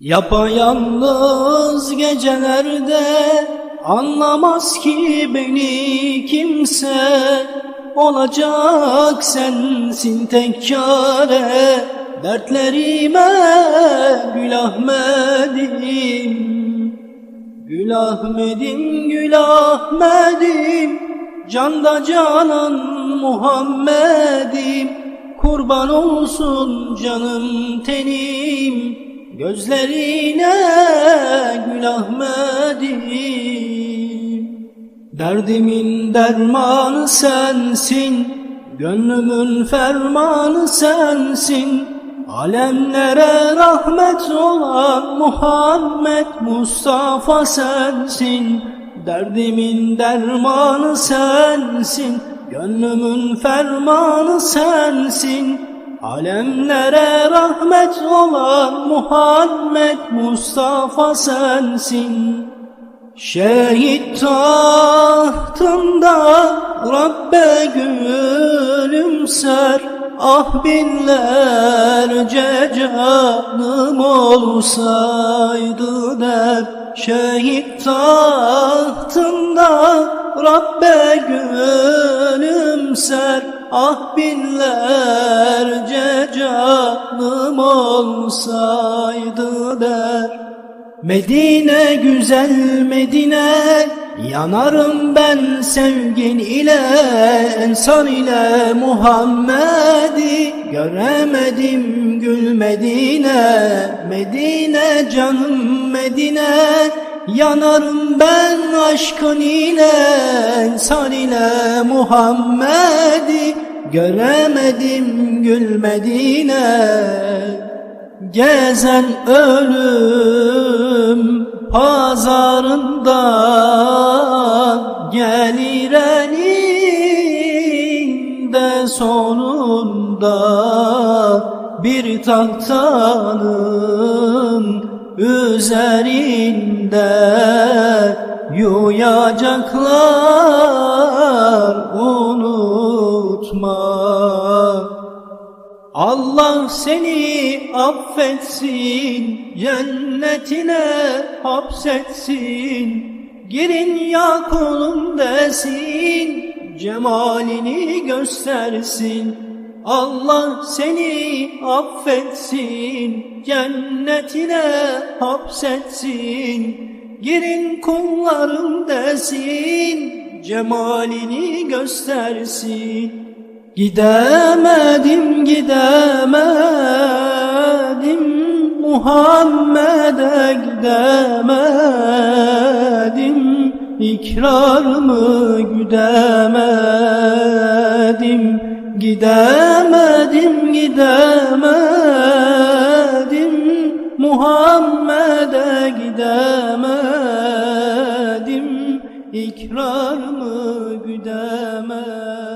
Yapayalnız gecelerde anlamaz ki beni kimse. Olacak sensin tek çare dertlerime Gül Ahmet'im Gül Ahmet'im Gül Ahmet'im Canda canan Muhammed'im. Kurban olsun canım tenim Gözlerine Gül Ahmet'im Derdimin dermanı sensin Gönlümün fermanı sensin. Alemlere rahmet olan Muhammed Mustafa sensin. Derdimin dermanı sensin Gönlümün fermanı sensin Alemlere rahmet olan Muhammed Mustafa sensin. Şehit tahtında Rabbe gülümser. Ah binlerce canım olsaydı der. Şehit tahtında Rabbe gülümser Ah binlerce canım olsaydı der. Medine güzel Medine Yanarım ben sevgin ile Ensar ile Muhammed'i Göremedim gül Medine. Medine canım Medine Yanarım ben aşkın ile Ensar ile Muhammed'i Göremedim gül Medine. Gezen ölüm pazarında gelir eninde sonunda bir tahtanın üzerinde yuyacaklar unutma Allah seni affetsin, cennetine hapsetsin. Girin ya kulum desin, cemalini göstersin. Allah seni affetsin, cennetine hapsetsin. Girin kullarım desin, cemalini göstersin. Gidemedim gidemedim Muhammed'e gidemedim İkrarımı güdemedim Gidemedim gidemedim. Muhammed'e gidemedim. İkrarımı güdemedim